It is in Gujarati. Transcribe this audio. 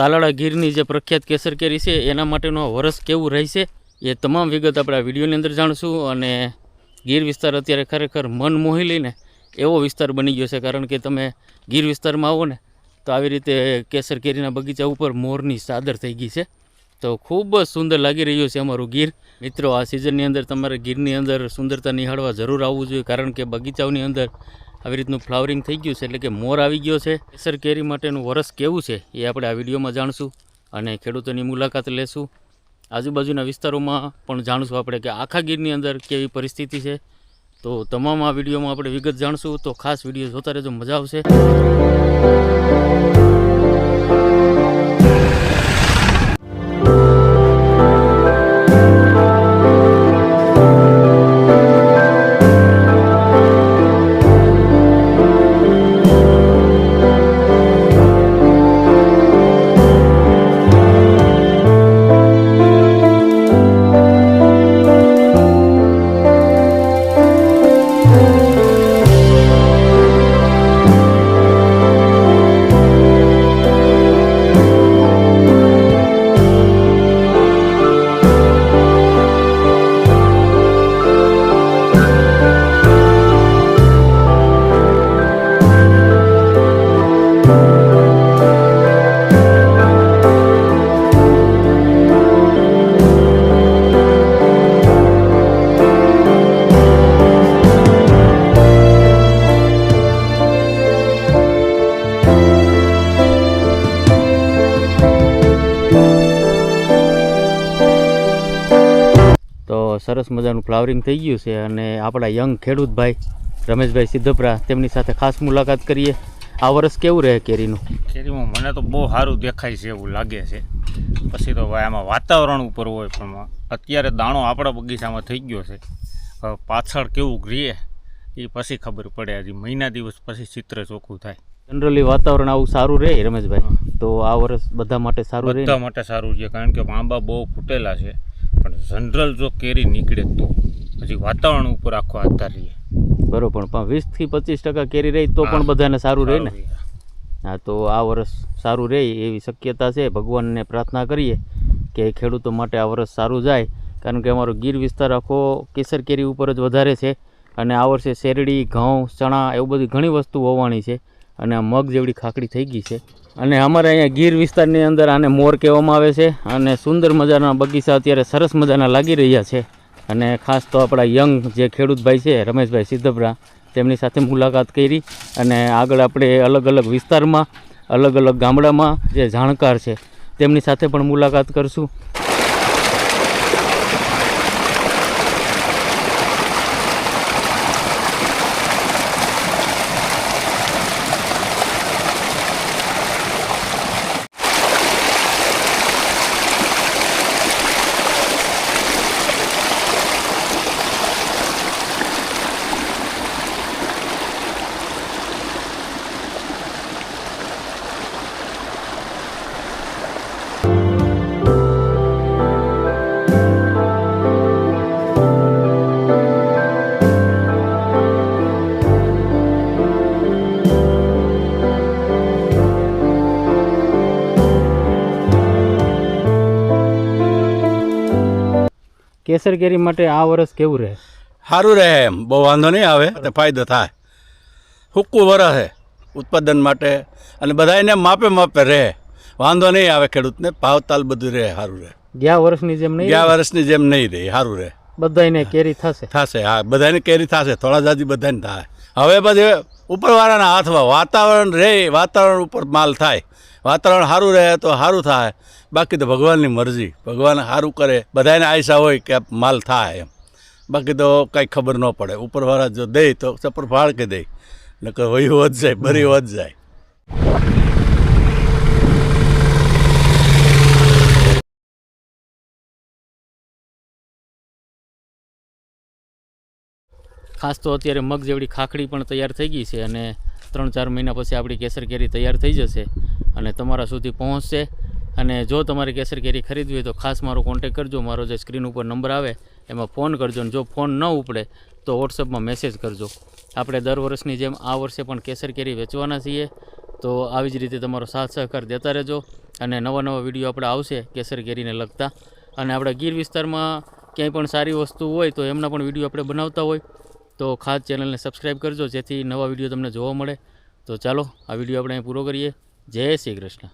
તાલાળા ગીરની જે પ્રખ્યાત કેસર કેરી છે, એના માટેનો વરસ કેવું રહેશે એ તમામ વિગત આપણે આ વિડીયોની અંદર જાણશું અને ગીર વિસ્તાર અત્યારે ખરેખર મન મોહી લઈને એવો વિસ્તાર બની ગયો છે, કારણ કે તમે ગીર વિસ્તારમાં આવો ને, તો આવી રીતે કેસર કેરીના બગીચા ઉપર મોરની સાદર થઈ ગઈ છે. તો ખૂબ જ સુંદર લાગી રહ્યું છે અમારું ગીર. મિત્રો, આ સિઝનની અંદર તમારે ગીરની અંદર સુંદરતા નિહાળવા જરૂર આવવું જોઈએ, કારણ કે બગીચાઓની અંદર આવી રીતનું ફ્લાવરિંગ થઈ ગયું છે એટલે કે મોર આવી ગયો છે. કેસર કેરી માટેનું વરસ કેવું છે એ આપણે આ વિડીયોમાં જાણશું અને ખેડૂતોની મુલાકાત લેશું. આજુબાજુના વિસ્તારોમાં પણ જાણશું આપણે કે આખા ગીરની અંદર કેવી પરિસ્થિતિ છે. તો તમામ આ વિડીયોમાં આપણે વિગત જાણશું. તો ખાસ વીડિયો જોતા રહેજો, મજા આવશે. સરસ મજાનું ફ્લાવરિંગ થઈ ગયું છે અને આપણા યંગ ખેડૂત ભાઈ રમેશભાઈ સિદ્ધપરા તેમની સાથે ખાસ મુલાકાત કરીએ. આ વર્ષ કેવું રહે કેરીનું? કેરીમાં મને તો બહુ સારું દેખાય છે એવું લાગે છે. પછી તો ભાઈ આમાં વાતાવરણ ઉપર હોય પણ અત્યારે દાણો આપણા બગીચામાં થઈ ગયો છે. હવે પાછળ કેવું ગ્રીએ એ પછી ખબર પડે. હજી મહિના દિવસ પછી ચિત્ર ચોખ્ખું થાય. જનરલી વાતાવરણ આવું સારું રહે રમેશભાઈ? તો આ વર્ષ બધા માટે સારું રહે બધા માટે સારું છે કારણ કે આંબા બહુ ફૂટેલા છે. પણ જનરલ જો કેરી નીકળે તો પછી વાતાવરણ ઉપર આખો આધાર રહે. બરોબર પણ વીસથી પચીસ ટકા કેરી રહી તો પણ બધાને સારું રહે ને? હા તો આ વર્ષ સારું રહે એવી શક્યતા છે. ભગવાનને પ્રાર્થના કરીએ કે ખેડૂતો માટે આ વર્ષ સારું જાય. કારણ કે અમારો ગીર વિસ્તાર આખો કેસર કેરી ઉપર જ વધારે છે. અને આ વર્ષે શેરડી ઘઉં ચણા એવું બધી ઘણી વસ્તુ હોવાની છે. અને આ મગ જેવડી ખાકડી થઈ ગઈ છે. અને અમારે અહીંયા ગીર વિસ્તારની અંદર આને મોર કહેવામાં આવે છે. અને સુંદર મજાના બગીચા અત્યારે સરસ મજાના લાગી રહ્યા છે. અને ખાસ તો આપણા યંગ જે ખેડૂત ભાઈ છે, રમેશભાઈ સિદ્ધભરા તેમની સાથે મુલાકાત કરી. અને આગળ આપણે અલગ અલગ વિસ્તારમાં, અલગ અલગ ગામડામાં જે જાણકાર છે, તેમની સાથે પણ મુલાકાત કરશું. કેસર કેરી માટે આ વર્ષ કેવું રહે? સારું રહે એમ. બહુ વાંધો નહીં આવે તો ફાયદો થાય. હુક્કું વરસ છે ઉત્પાદન માટે અને બધા એને માપે માપે રહે. વાંધો નહીં આવે ખેડૂતને. ભાવતાલ બધું રહે સારું રહે. ગયા વર્ષની જેમ નહીં ગયા વર્ષની જેમ નહીં રહે સારું રહે. બધાને કેરી થશે? થશે હા. બધાને કેરી થશે થોડા જાજી બધાને થાય. હવે બધે ઉપરવાળાના હાથમાં વાતાવરણ રહે વાતાવરણ ઉપર માલ થાય. વાતાવરણ સારું રહે તો સારું થાય. બાકી તો ભગવાનની મરજી. ભગવાન સારું કરે. બધાને આયસા હોય કે માલ થાય એમ. બાકી તો કાંઈ ખબર ન પડે. ઉપરવાળા જો દે તો ચપર ફાળ કે દે. નકર વહી વધ જાય બરી વધ જાય. ખાસ તો અત્યારે મગ જેવડી ખાખડી પણ તૈયાર થઈ ગઈ છે અને ત્રણ ચાર મહિના પછી આપણી કેસર કેરી તૈયાર થઈ જશે અને તમારા સુધી પહોંચશે. અને જો તમારે કેસર કેરી ખરીદવી હોય તો ખાસ મારો કોન્ટેક કરજો. મારો જે સ્ક્રીન ઉપર નંબર આવે, એમાં ફોન કરજો અને જો ફોન ન ઉપડે તો વોટ્સઅપમાં મેસેજ કરજો. આપણે દર વર્ષની જેમ આ વર્ષે પણ કેસર કેરી વેચવાના છીએ. તો આવી જ રીતે તમારો સાથ સહકાર દેતા રહેજો અને નવા નવા વીડિયો આપણે આવશે કેસર કેરીને લગતા. અને આપણા ગીર વિસ્તારમાં ક્યાંય પણ સારી વસ્તુ હોય તો એમના પણ વીડિયો આપણે બનાવતા હોય. તો ખાસ ચેનલને સબસ્ક્રાઈબ કરજો, જેથી નવા વીડિયો તમને જોવા મળે. તો ચાલો, આ વીડિયો આપણે પૂરો કરીએ. જય શ્રી કૃષ્ણ.